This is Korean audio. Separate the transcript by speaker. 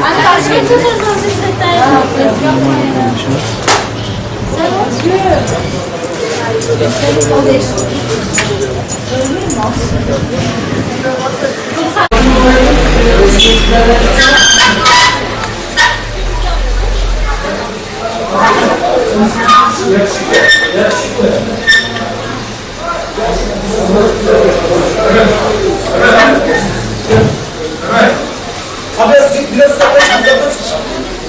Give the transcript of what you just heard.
Speaker 1: 아까 최초선 선수 했다 Abi
Speaker 2: biraz kapatın, kapatın.